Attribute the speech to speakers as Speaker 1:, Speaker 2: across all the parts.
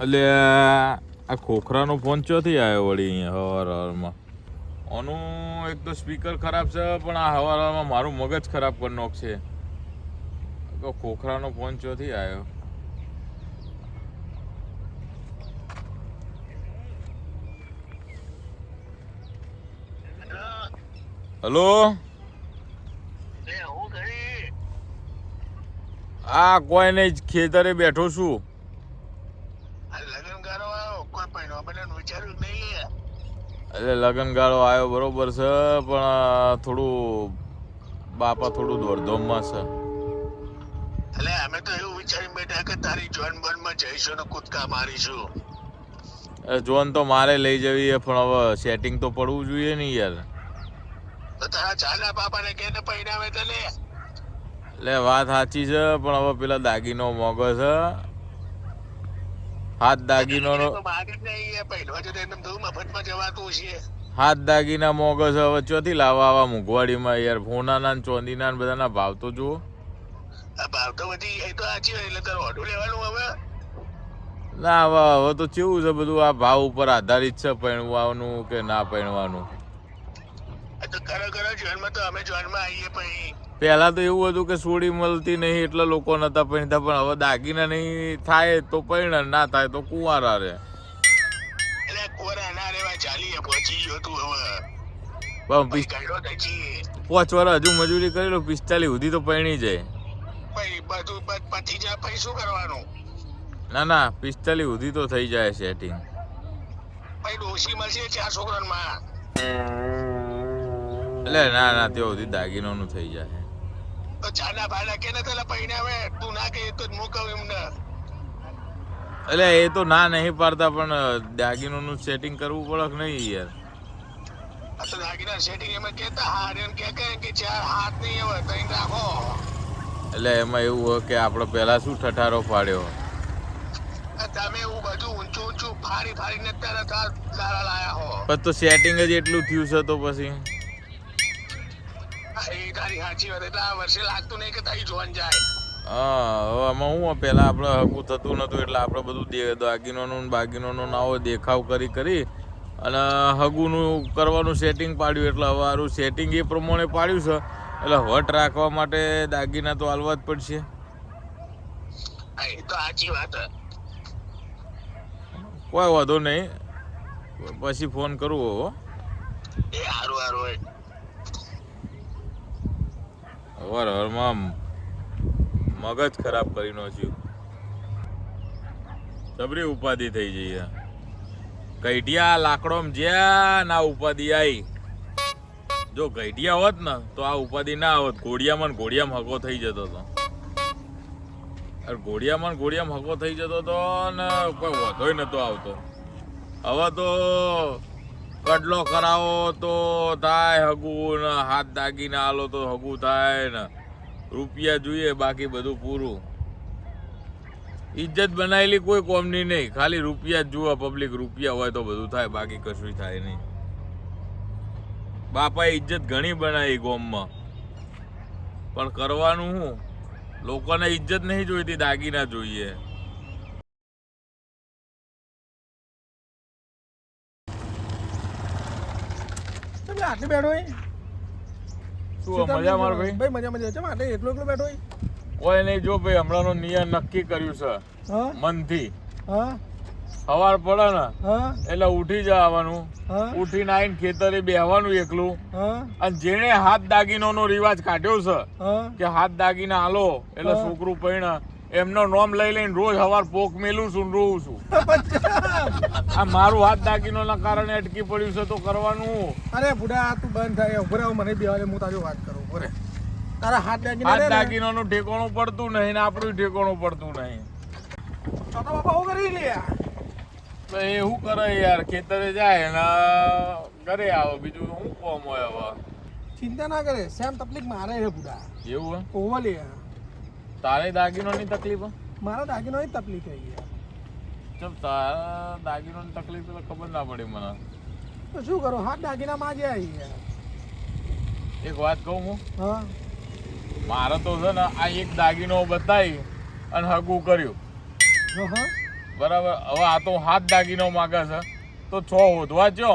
Speaker 1: એટલે આ ખોખરાનો ફોન ચોથી આવ્યો વળી અહીંયા હવાર હવારમાં આનું એક તો સ્પીકર ખરાબ છે પણ આ હવાર હવારમાં મારું મગજ ખરાબ કરી નાખશે. ખોખરાનો ફોન ચોથી આવ્યો? હલો? આ કોઈ નહીં ખેતરે બેઠો છું
Speaker 2: આ લગ્ન ગારો આવ્યો કોઈ પણ બધાને વિચાર્યું જ નહીં લે
Speaker 1: એટલે લગનગાળો આવ્યો બરોબર છે પણ થોડું બાપા થોડું દોડધોમમાં છે.
Speaker 2: એટલે અમે તો એવું વિચારી બેઠા કે તારી જોન બોનમાં જઈશું ને કૂદકા મારીશું.
Speaker 1: જોન તો મારે લઈ જવી પણ હવે સેટિંગ તો પડવું જોઈએ ને યાર.
Speaker 2: તો તારા ચાલા બાપાને કે ને પૈણાવે તો લે.
Speaker 1: એટલે વાત સાચી છે પણ હવે પેલા દાગીનો મોગો છે. હાથ દાગીનો હાથ દાગીના મોગસ હવે ચોથી લાવવા આવા મોંઘવાડીમાં યાર ફોનાના ને ચોંદીના ને બધાના ભાવ તો જુઓ.
Speaker 2: આ ભાવ તો વધી એ તો એટલે તારું ઓઢું લેવાનું હવે.
Speaker 1: ના હવે હવે તો કેવું છે બધું આ ભાવ ઉપર આધારિત છે પહેણવાનું કે ના પહેણવાનું?
Speaker 2: ખરેખર જોનમાં તો અમે જોનમાં આવીએ પછી.
Speaker 1: પહેલા તો એવું હતું કે સોડી મળતી નહીં એટલે લોકો નહોતા પહેરતા પણ હવે દાગીના નહીં થાય તો પહેણ ના થાય તો કુંવારા
Speaker 2: રહે તું
Speaker 1: પણ પાંચ વાર હજુ મજૂરી કરી લો પિસ્તાલીસ સુધી તો પૈણી જાય. ના ના પિસ્તાલીસ સુધી તો થઈ જાય સેટિંગ એટલે ના ના ત્યાં સુધી દાગીનોનું થઈ જાય.
Speaker 2: તો ચાના ભાડા કે ને પેલા પૈને આવે તું ના કે તો હું કહું એમને.
Speaker 1: એટલે એ તો ના નહીં પાડતા પણ દાગીનોનું સેટિંગ કરવું પડે કે નહીં યાર?
Speaker 2: તો દાગીના સેટિંગ એમાં કેતા હારે એમ કે કે કે ચાર હાથ નહીં હવે તઈ રાખો.
Speaker 1: એટલે એમાં એવું હોય કે આપણે પહેલા શું ઠઠારો પાડ્યો?
Speaker 2: તમે એવું બધું ઊંચું ઊંચું ફાડી ફાડીને અત્યારે તાર લાયા હો.
Speaker 1: પણ તો સેટિંગ જ એટલું થયું છે તો પછી?
Speaker 2: તારી સાચી વાત એટલે આ વર્ષે લાગતું નહીં કે તારી જોન જાય.
Speaker 1: હા આમાં હું પેલા આપણે હકું થતું નતું એટલે આપણે બધું દાગીનોનું બાગીનોનું નાવો દેખાવ કરી કરી અને હગુનું કરવાનું સેટિંગ પાડ્યું એટલે હવે આરું સેટિંગ એ પ્રમાણે પાડ્યું છે. એટલે હટ રાખવા માટે દાગીના તો હાલવા જ પડશે.
Speaker 2: એ તો સાચી વાત
Speaker 1: કોઈ વાંધો નહીં પછી ફોન કરવો હો.
Speaker 2: એ સારું હારું હોય
Speaker 1: હરમાં મગજ ખરાબ કરી નાખ્યું. જબરી ઉપાધિ થઈ જઈએ ગઈઢિયા લાકડોમાં જ્યાં ના ઉપાધિ આવી જો ગઈઢિયા હોત ને, તો આ ઉપાધિ ના આવત ઘોડિયામાં ઘોડિયામાં હકો થઈ જતો હતો અરે ઘોડિયામાં ઘોડિયામાં હકો થઈ જતો હતો ને કોઈ વધોય નતો આવતો. હવે તો કડલો કરાવો તો થાય હગું હાથ દાગીને આલો તો હગું થાય ને. રૂપિયા જોઈએ, બાકી બધું પૂરું. ઇજ્જત બનાવેલી કોઈ કોમની નહીં. ખાલી રૂપિયા જ જુઓ પબ્લિક રૂપિયા હોય તો બધું થાય, બાકી કશું થાય નહીં. બાપાએ ઇજ્જત ઘણી બનાવી ગોમમાં. પણ કરવાનું શું લોકોને ઇજ્જત નહીં જોઈતી, દાગીના જોઈએ.
Speaker 3: તમે આટલી બેઠો હોય.
Speaker 1: શું મજા મારો ભાઈ?
Speaker 3: ભાઈ મજા મજા છે આટલે એકલો એકલો બેઠો હોય.
Speaker 1: કોઈ નહીં જો ભાઈ હમણાંનો નિયમ નક્કી કર્યું છે. મનથી.
Speaker 3: હા?
Speaker 1: સવાર પડે ને એટલે ઉઠી જવાનું. ઉઠીને આવીને ખેતરે બેહવાનું એકલું. અને જેને હાથ દાગીનો નો રિવાજ કાઢ્યો છે કે હાથ દાગીના હાલો એટલે છોકરું પૈણા એમનો નોમ લઈ લઈને રોજ સવાર પોક મેલું છું રોવું રોઉં છું. આ મારું હાથ દાગીનોના કારણે અટકી પડ્યું છે તો કરવાનું.
Speaker 3: અરે બુડા તું બંધ થાય ઉભરાવ મને બેવાલે હું તારી વાત કરું રહે. તારા હાથ દાગીનો
Speaker 1: હાથ
Speaker 3: દાગીનો નું.
Speaker 1: ઠેકાણું પડતું નહીં ને આપણું ઠેકાણું પડતું નહીં.
Speaker 3: તો બાપા હું કરી લે
Speaker 1: તો એ શું કરે યાર ખેતરે જાય ને ઘરે આવે બીજું શું કોમ હોય હવે?
Speaker 3: ચિંતા ના કરે સેમ તકલીફ મારે છે બુડા.
Speaker 1: એવું હે?
Speaker 3: ઓવો લે
Speaker 1: તારે દાગીનોની તકલીફ
Speaker 3: મારા દાગીનો તકલીફ થઈ ગઈ.
Speaker 1: ચમ તારા દાગીનોની તકલીફ તો ખબર ના પડી મને.
Speaker 3: તો શું કરું? હાથ દાગીના માં જ આવી ગયા.
Speaker 1: એક વાત કહું હું?
Speaker 3: હા.
Speaker 1: મારે તો છે ને આ એક દાગીનો બતાવી અને હગું કર્યું. બરાબર? હવે આ તો હાથ દાગીનો માગે છે. તો છ હોધવા ચો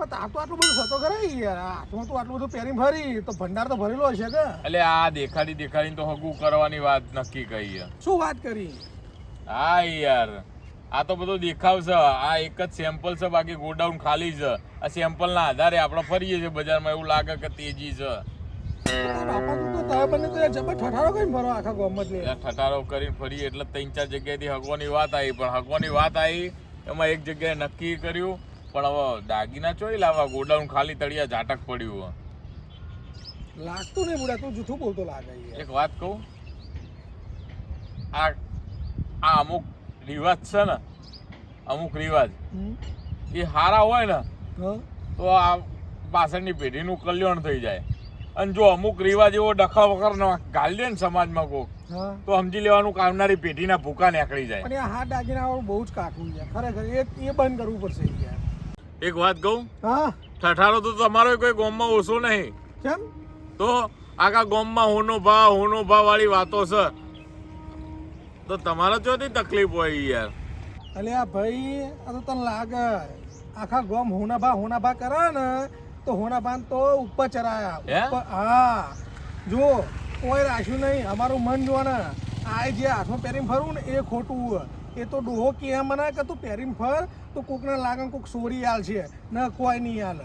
Speaker 3: પણ તાર તો આટલું બધું યાર. હાથમાં તો આટલું બધું પહેરી ફરી. તો ભંડાર તો ભરેલો હશે કે?
Speaker 1: એટલે આ દેખાડી દેખાડીને તો હગું કરવાની વાત નક્કી કહી
Speaker 3: શું વાત કરી?
Speaker 1: હા યાર. આ તો બધો દેખાવ છે. આ એક જ સેમ્પલ છે બાકી ગોડાઉન ખાલી છે. આ સેમ્પલ ના આધારે આપણે ફરીએ છીએ બજારમાં. એવું લાગે કે તેજી છે.
Speaker 3: ઠઠારો કરીને
Speaker 1: ફરીએ એટલે ત્રણ ચાર જગ્યાએથી હગવાની વાત આવી. પણ હગવાની વાત આવી એમાં એક જગ્યાએ નક્કી કર્યું પણ હવે દાગીના ચોઈ લાવવા ગોડાઉન ખાલી તળિયા ઝાટક પડ્યું
Speaker 3: લાગતું નહીં બુડા તું જૂઠું બોલતો લાગે
Speaker 1: એક વાત કહું? આ આ અમુક રિવાજ છે ને અમુક રિવાજ એ હારા હોય ને તો આ પાછળની પેઢીનું કલ્યાણ થઈ જાય. અને જો અમુક રિવાજ એવો ડખા વખર ગાલી દે ને સમાજમાં કોક તો સમજી લેવાનું કામનારી પેઢીના ભૂકા નીકળી જાય.
Speaker 3: પણ હા દાગીના બહુ જ કાઠું છે. ખરેખર એ બંધ કરવું પડશે યાર.
Speaker 1: એક વાત કહું?
Speaker 3: હા.
Speaker 1: ઠઠારો તો તમારો કોઈ ગોમમાં ઓછો નહીં.
Speaker 3: કેમ?
Speaker 1: તો આખા ગોમમાં હોનો ભાવ હોનો ભાવ વાળી વાતો છે. તો તમારે ચોથી તકલીફ હોય યાર.
Speaker 3: અલે આ ભાઈ આ તો તને લાગે. આખા ગોમ હોના ભા હોના ભા કરે ને તો હોનાભા તો ઉપર ચરાયા.
Speaker 1: હા?
Speaker 3: જો કોઈ રાખ્યું નહીં. અમારું મન જો ને. આ જે હાથમાં પહેરીને ફરવું ને એ ખોટું હોય. એ તો ડોહો કે મને કે તું પહેરીને ફર, તો કોકને લાગે કોક સોરી હાલ છે. ન, કોઈ નહીં હાલ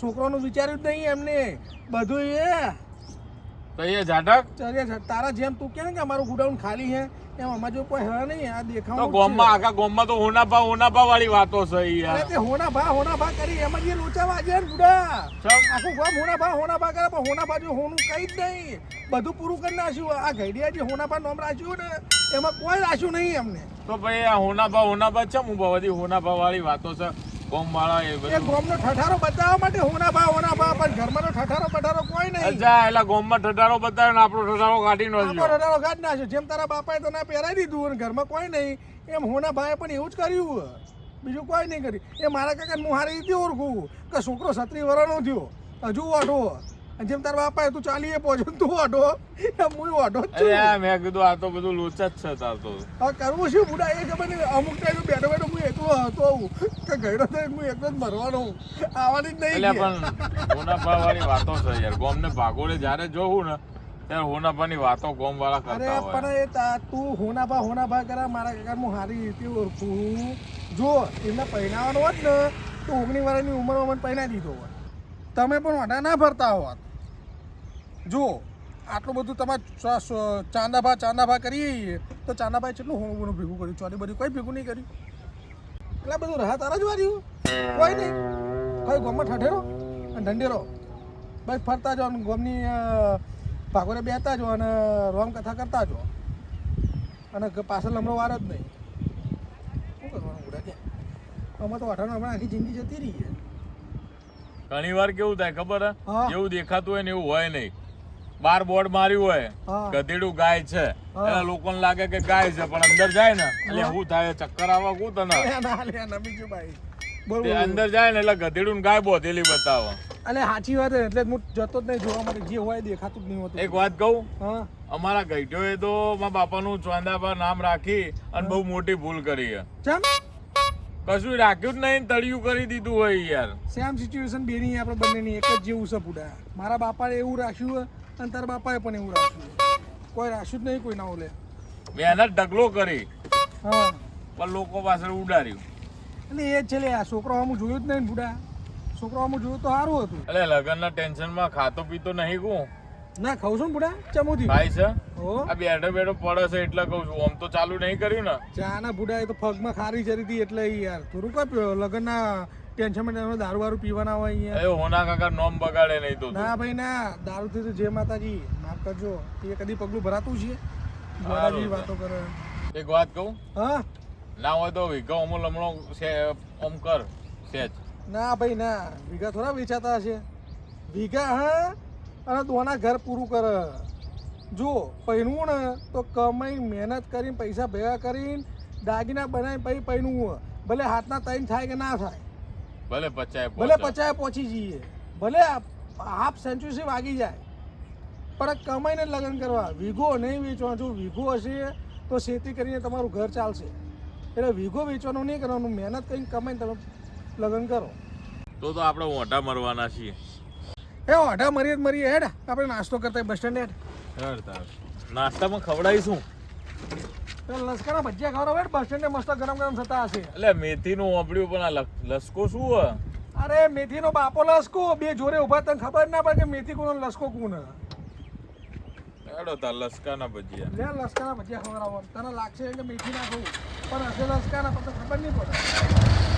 Speaker 3: છોકરાનું વિચાર્યું જ નહીં એમને. બધું એ
Speaker 1: તો એ ઝાટક
Speaker 3: ચર્યા તારા જેમ તું કે ને કે અમારું ગુડાઉન ખાલી હે એમ અમાર જો કોઈ હે નહીં આ
Speaker 1: તો
Speaker 3: દેખાવ
Speaker 1: ગામમાં આખા ગામમાં તો હોના ભાવ વાળી વાતો છે
Speaker 3: અરે
Speaker 1: યાર.
Speaker 3: તે હોના ભા હોના ભા કરી એમાં જે લોચા વાગ્યા ને બુડા.
Speaker 1: ચમ.
Speaker 3: આખું ગામ હોના ભા હોના ભા કરે પણ હોના ભા જો હોનું કઈ જ નહીં. બધું પૂરું કરી નાખ્યું. આ ઘડિયા જે હોના ભા નામ રાખ્યું ને એમાં કોઈ રાખ્યું નહીં એમને.
Speaker 1: તો ભાઈ આ હોના ભાવ હોના ભાવ છે હું બધી હોના ભાવ વાળી વાતો છે. ગામ વાળા એ બધું.
Speaker 3: ગામનો ઠઠારો બતાવવા માટે હોના ભા હોના ભા પણ ઘરમાં ઠઠારો બઠારો કોઈ નહીં.
Speaker 1: અચ્છા એટલે ગોમમાં ઠઠારો બતાવ્યો ને આપણો ઠઠારો કાઢી નો
Speaker 3: આપણો ઠઠારો કાઢ નાખ્યો જેમ તારા બાપાએ તને પહેરાવી દીધું અને ઘરમાં કોઈ નહીં એમ હોના ભાઈએ પણ એવું જ કર્યું બીજું કોઈ નહીં કર્યું. એ મારા કાકા હું હારી રીતે ઓળખું. કે છોકરો છત્રી વર્ષનો થયો. હજુ અને જેમ તારા બાપા તું ચાલીએ પહોંચ્યો ને તું ઓઢો. હું ઓઢો
Speaker 1: અરે મેં કીધું આ તો બધું લોચા જ છે તાર તો.
Speaker 3: હવે કરવું શું? બુડા એ ખબર નહીં અમુક ટાઈમ બેઠો બેઠો હું એકલો હતો કે ગયડો તો હું એકલો જ મરવાનો આવવાની જ નહીં
Speaker 1: એટલે પણ હોના વાળી વાતો છે યાર. ગોમને ભાગોળે જ્યારે જોવું ને ત્યારે હોના વાતો ગામ વાળા કરતા હોય.
Speaker 3: પણ એ તું હોનાભા હોનાભા કરે મારા કાકા હું હારી રીતે ઓળખું. જો એમને પહેરાવાનો હોત ને તો ઓગણી વર્ષની ઉંમરમાં મને પહેરાવી દીધો હોત. તમે પણ વાંધા ના ફરતા હોત. જો આટલું બધું તમારે ચાંદાભા ચાંદાભા કરીએ તો ચાંદાભાઈ કેટલું બોણું ભેગું કર્યું? ચોરી બધું કોઈ ભેગું નહીં કર્યું. એટલે બધું રાહ તારા જ વાર્યું કોઈ નહીં. કોઈ ગામમાં ઠઠેરો? અને ઢંઢેરો? બસ ફરતા જાઓ અને ગોમની ભાગોને બેતા જાઓ અને રોમ કથા કરતા જાઓ. અને પાછળ લમણો વાર જ નહીં. શું કરવાનું બુડા કે? અમે તો અઢાર હમણાં આખી જિંદગી જતી રહી છે.
Speaker 1: ઘણી વાર કેવું થાય ખબર હા. જેવું દેખાતું હોય ને એવું હોય નહીં. બાર બોર્ડ માર્યું હોય ગધેડું ગાય છે.
Speaker 3: હા.
Speaker 1: એટલે લોકોને લાગે કે ગાય છે પણ અંદર જાય ને એટલે શું થાય ચક્કર આવા કું તને? અંદર જાય ને એટલે ગધેડું ગાય બોધેલી બતાવો.
Speaker 3: અલે સાચી વાત એટલે હું જતો જ નહીં જોવા માટે જે હોય દેખાતું જ નહીં હોતું.
Speaker 1: એક વાત કહું?
Speaker 3: હા.
Speaker 1: અમારા ગઈઢોએ તો મારા બાપાનું ચોંદા પર નામ રાખી અને બહુ મોટી ભૂલ કરી છે. કશું રાખ્યું જ નહીં તળિયું કરી દીધું હોય યાર.
Speaker 3: સેમ સિચ્યુએશન બેની આપણે બંનેની એક જ જેવું છે પુડા. મારા બાપાએ એવું રાખ્યું અને તારા બાપાએ પણ એવું રાખ્યું. કોઈ રાખ્યું જ નહીં કોઈ ના ઓલે.
Speaker 1: મહેનત ઢગલો કરી.
Speaker 3: હા.
Speaker 1: પણ લોકો પાછળ ઉડાડ્યું.
Speaker 3: એટલે એ જ છે આ છોકરો અમુક જોયું જ નહીં બુડા. છોકરો અમુક જોયું તો સારું હતું.
Speaker 1: એટલે લગનના ટેન્શનમાં ખાતો પીતો નહીં કહું
Speaker 3: ના ખાવ છું બુડા ચમોથી.
Speaker 1: ભાઈ છે? આ બેઠો બેઠો પડે છે એટલે કહું છું આમ તો ચાલુ નહીં કર્યું ને.
Speaker 3: ચા ના બુડા એ તો ફગમાં ખારી જરી હતી એટલે યાર થોડું કઈ લગ્નના ટેન્શનમાં તમે દારૂ વારૂ પીવાના હોય અહીંયા.
Speaker 1: એ હોના કાકા નોમ બગાડે નહીં તો
Speaker 3: ના ભાઈ ના. દારૂથી તો જે માતાજી. માફ કરજો. એ કદી પગલું ભરાતું છે? જોડાજી વાતો કરે.
Speaker 1: એક વાત કહું?
Speaker 3: હા?
Speaker 1: ના હોય તો વિઘા અમો લમણો છે ઓમ કર સેજ.
Speaker 3: ના ભાઈ ના. વિગા થોડા વેચાતા હશે. વિગા હા? અને દોના ઘર પૂરું કરે. જો પહેરવું ને તો કમાઈ મહેનત કરીને પૈસા ભેગા કરીને દાગીના બનાવીને પછી પહેરવું. ભલે હાથના તૈન થાય કે ના થાય.
Speaker 1: ભલે પચાય
Speaker 3: ભલે. પચાય પહોંચી જઈએ. ભલે હાફ સેન્ચુરી વાગી જાય. પણ કમાઈને લગ્ન કરવા. વીઘો નહીં વેચવા. જો વીઘો હશે તો ખેતી કરીને તમારું ઘર ચાલશે. એટલે વીઘો વેચવાનું નહીં કરવાનું. મહેનત કરીને કમાઈને તમે લગ્ન કરો.
Speaker 1: તો તો આપણે ઓઢા મરવાના છીએ.
Speaker 3: એ ઓઢા મરીએ જ મરીએ. હેડ આપણે નાસ્તો કરતા બસ સ્ટેન્ડ હેડ.
Speaker 1: નાસ્તામાં ખવડાવીશું.
Speaker 3: લશ્કરના ભજીયા ખાવા હેડ બસ સ્ટેન્ડે મસ્ત ગરમ ગરમ થતા હશે.
Speaker 1: એટલે મેથીનું વાપર્યું પણ આ લસકો શું હે
Speaker 3: અરે મેથીનો બાપો લસકો. બે જોરે ઊભા તને ખબર ના પડે કે મેથી કોનો લસકો કોણ
Speaker 1: હેડો તા લસકાના ભજીયા.
Speaker 3: લે લસકાના ભજીયા ખવડાવો તને લાગશે કે મેથી ના ખાવું. પણ હશે લસકાના પણ ખબર નહીં પડે.